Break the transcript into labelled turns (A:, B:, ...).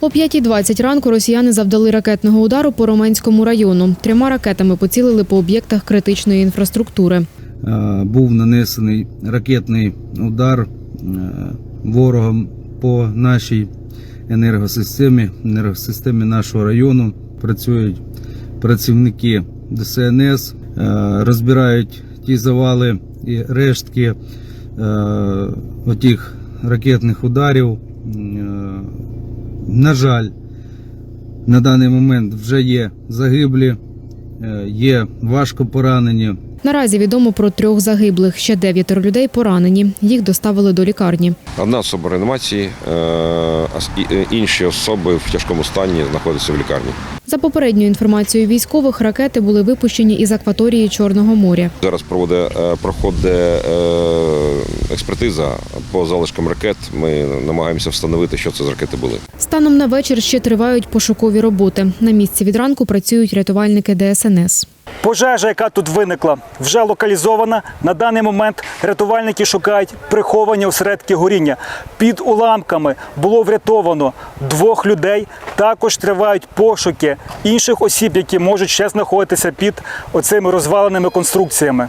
A: О 5.20 ранку росіяни завдали ракетного удару по Роменському району. Трьома ракетами поцілили по об'єктах критичної інфраструктури.
B: Е, був нанесений ракетний удар е, ворогом по нашій енергосистемі, енергосистемі нашого району. Працюють працівники ДСНС, е, розбирають ті завали і рештки отих ракетних ударів. На жаль, на даний момент вже є загиблі, е, є важко поранені.
A: Наразі відомо про трьох загиблих. Ще дев'ятеро людей поранені. Їх доставили до лікарні.
C: Одна особа реанімації, е, е, інші особи в тяжкому стані знаходяться в лікарні.
A: За попередньою інформацією військових, ракети були випущені із акваторії Чорного моря.
C: Зараз проводить, е, проходить експертиза по залишкам ракет. Ми намагаємося встановити, що це за ракети були.
A: Станом на вечір ще тривають пошукові роботи. На місці від ранку працюють рятувальники ДСНС.
D: Пожежа, яка тут виникла, вже локалізована. На даний момент рятувальники шукають приховані осередки горіння. Під уламками було врятовано двох людей. Також тривають пошуки інших осіб, які можуть ще знаходитися під оцими розваленими конструкціями.